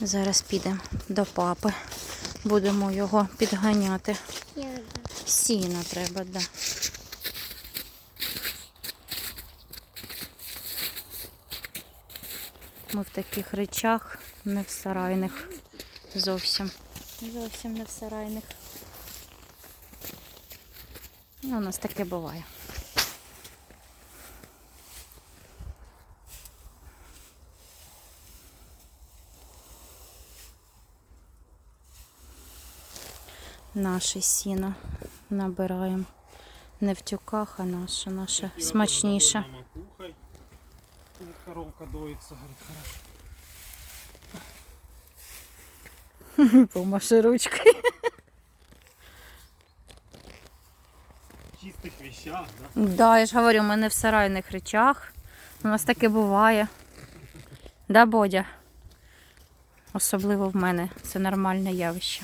Зараз підемо до папи. Будемо його підганяти. Сіна треба, да. Ми в таких речах, не в сарайних. Зовсім. Зовсім не в сарайних. Ну, у нас таке буває. Наше сіно набираємо. Не в тюках, а наше, наше смачніше. Коровка говорит, хорошо. Помаши ручкою. В чистых вещах, да? Да, я ж говорю, ми не в сарайних речах. У нас таке буває. Да, Бодя? Особливо в мене. Це нормальне явище.